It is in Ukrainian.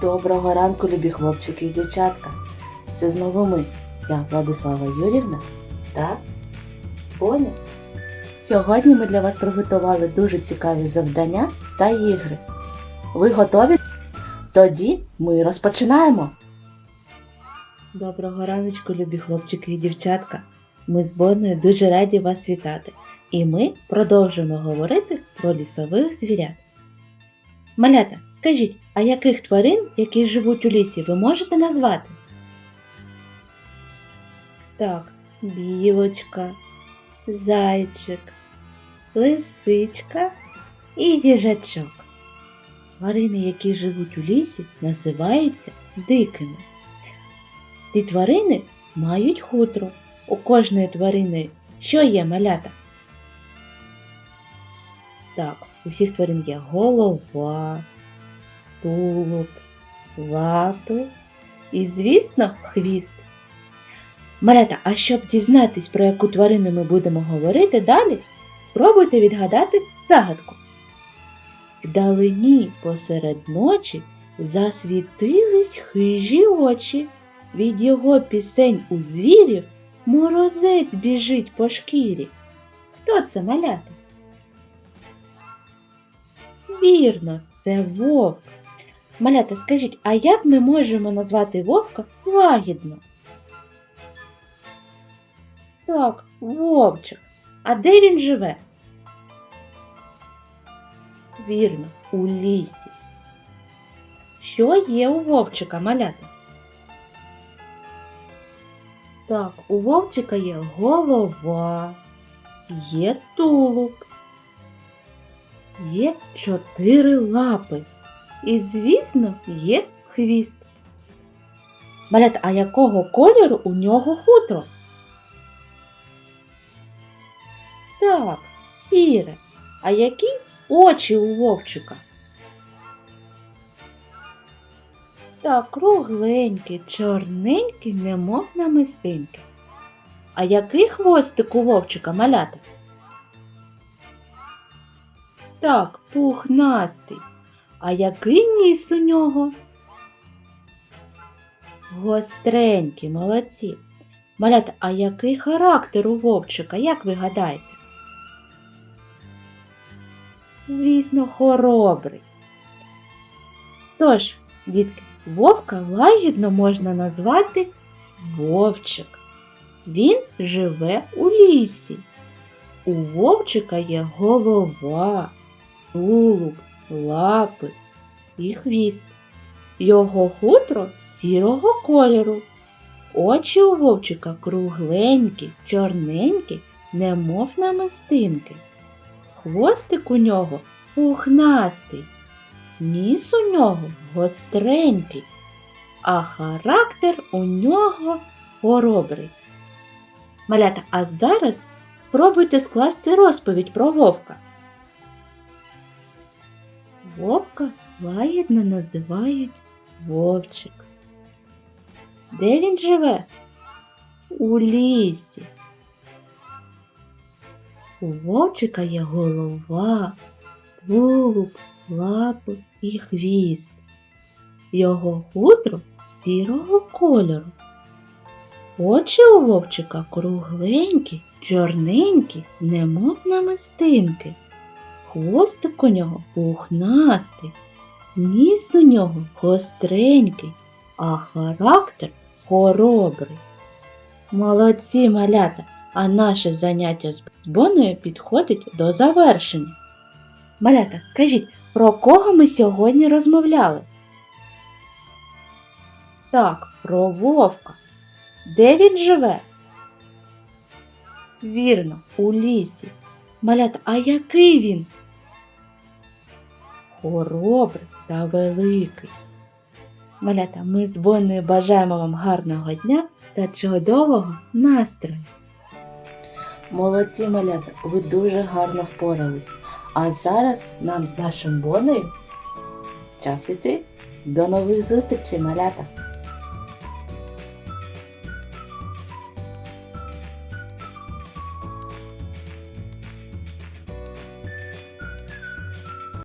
Доброго ранку, любі хлопчики і дівчатка. Це знову ми, я Владислава Юрівна та Боня. Сьогодні ми для вас приготували дуже цікаві завдання та ігри. Ви готові? Тоді ми розпочинаємо. Доброго раночку, любі хлопчики і дівчатка. Ми з Боною дуже раді вас вітати. І ми продовжуємо говорити про лісових звірят. Малята, скажіть, а яких тварин, які живуть у лісі, ви можете назвати? Так, білочка, зайчик, лисичка і їжачок. Тварини, які живуть у лісі, називаються дикими. Ці тварини мають хутро. У кожної тварини що є малята? Так, у всіх тварин є голова, тулуб, лапи і, звісно, хвіст. Малята, а щоб дізнатись, про яку тварину ми будемо говорити далі, спробуйте відгадати загадку. Вдалині посеред ночі засвітились хижі очі. Від його пісень у звірів морозець біжить по шкірі. Хто це малята? Вірно, це вовк. Малята, скажіть, а як ми можемо назвати вовка лагідно? Так, вовчик. А де він живе? Вірно, у лісі. Що є у вовчика, малята? Так, у вовчика є голова, є тулуб, є чотири лапи. І, звісно, є хвіст. Малят, а якого кольору у нього хутро? Так, сіре. А які очі у вовчика? Так, кругленькі, чорненькі, немов намистинки. А який хвостик у вовчика малята? Так, пухнастий. А який ніс у нього? Гостренький, молодці. Малята, а який характер у вовчика, як ви гадаєте? Звісно, хоробрий. Тож, дітки, вовка лагідно можна назвати вовчик. Він живе у лісі. У вовчика є голова, тулуб, лапи і хвіст. Його хутро сірого кольору. Очі у вовчика кругленькі, чорненькі, немов намистинки. Хвостик у нього пухнастий, ніс у нього гостренький, а характер у нього хоробрий. Малята, а зараз спробуйте скласти розповідь про вовка. Вовка лагідно називають вовчик. Де він живе? У лісі. У вовчика є голова, тулуб, лапи і хвіст. Його хутро сірого кольору. Очі у вовчика кругленькі, чорненькі, немов намистинки. Хвостик у нього пухнастий, ніс у нього гостренький, а характер хоробрий. Молодці малята, а наше заняття з Боною підходить до завершення. Малята, скажіть, про кого ми сьогодні розмовляли? Так, про вовка. Де він живе? Вірно, у лісі. Малята, а який він? Хоробрий та великий. Малята, ми з Бонною бажаємо вам гарного дня та чудового настрою. Молодці малята, ви дуже гарно впорались. А зараз нам з нашим Бонею час іти. До нових зустрічей, малята!